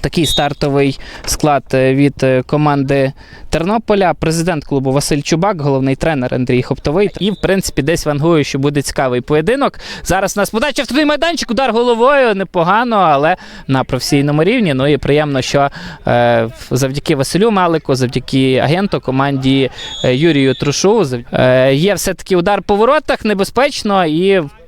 Такий стартовий склад е, від е, команди Тернополя. Президент клубу Василь Чубак, головний тренер Андрій Хоптовий. І, в принципі, десь вангую, що буде цікавий поєдинок. Зараз у нас подача в той майданчик, удар головою непогано, але на професійному рівні. Ну і приємно, що е, завдяки Василю Малику, завдяки агенту команді е, Юрію Трушу е, є все-таки удар по воротах небезпечно і все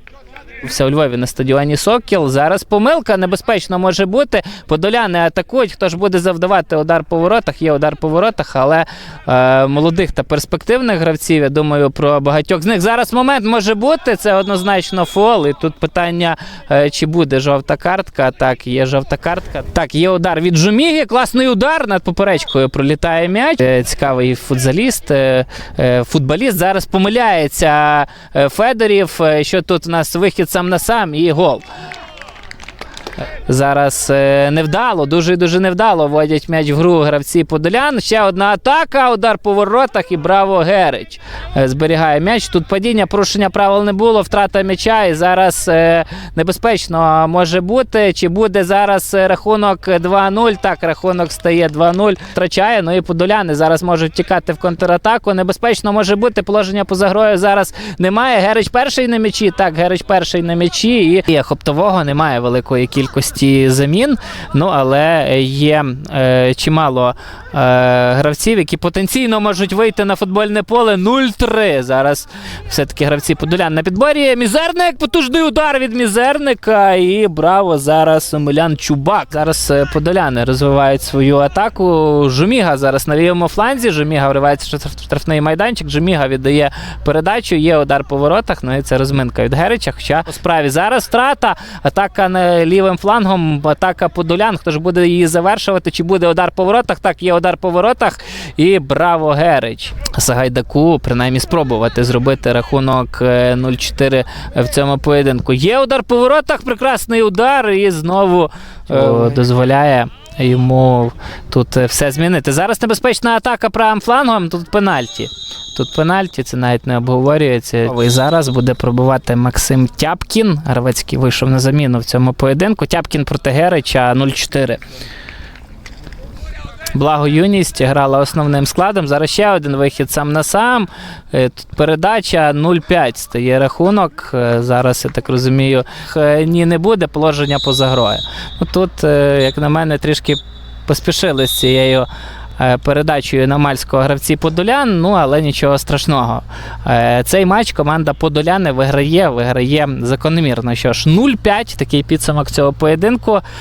у Львові на стадіоні Сокіл. Зараз помилка небезпечно може бути. Подоляни атакують. Хто ж буде завдавати удар по воротах? Є удар по воротах, але е, молодих та перспективних гравців. Я думаю, про багатьох з них зараз момент може бути. Це однозначно фол. І тут питання, е, чи буде жовта картка. Так, є жовта картка. Так, є удар від Жуміги. Класний удар над поперечкою пролітає м'яч. Е, Цікавий футзаліст, е, е, футболіст. Зараз помиляється е, Федорів. Е, Що тут у нас вихід сам на сам і гол. Зараз е, невдало, дуже дуже невдало вводять м'яч в гру гравці Подолян. Ще одна атака, удар по воротах і браво Герич. Е, зберігає м'яч. Тут падіння, порушення правил не було, втрата м'яча. І зараз е, небезпечно може бути. Чи буде зараз рахунок 2-0? Так, рахунок стає 2-0. Втрачає. Ну і Подоляни зараз можуть тікати в контратаку. Небезпечно може бути. Положення поза грою зараз немає. Герич перший на м'ячі. Так, Герич перший на м'ячі. І хоптового немає великої кількості замін. Ну але є е, чимало е, гравців, які потенційно можуть вийти на футбольне поле 0-3. Зараз все-таки гравці Подолян на підборі. Мізерник, потужний удар від мізерника. І браво зараз Омелян Чубак. Зараз е, подоляни розвивають свою атаку. Жуміга зараз на лівому фланзі. Жуміга вривається в штрафний майданчик. Жуміга віддає передачу. Є удар по воротах. Ну і це розминка від Герича. Хоча по справі зараз втрата. Атака на лівим флангом, атака Подолян. Хто ж буде її завершувати? Чи буде удар по воротах? Так, є удар по воротах. І браво Герич. Сагайдаку принаймні спробувати зробити рахунок е, 0-4 в цьому поєдинку. Є удар по воротах, прекрасний удар, і знову е, дозволяє. Йому тут е, все змінити. Зараз небезпечна атака правим флангом. Тут пенальті. Тут пенальті, це навіть не обговорюється. І зараз буде пробувати Максим Тяпкін. Гравецький вийшов на заміну в цьому поєдинку. Тяпкін проти Герича 0-4. Благо юність грала основним складом. Зараз ще один вихід сам на сам. Е, Тут передача 0-5 стає рахунок. Е, Зараз, я так розумію, ні, не буде положення поза грою. Ну, тут, е, як на мене, трішки поспішили з цією. е, Передачею на мальського гравці Подолян, ну але нічого страшного. Е, Цей матч команда Подоляни виграє, виграє закономірно. Що ж, 0-5, такий підсумок цього поєдинку.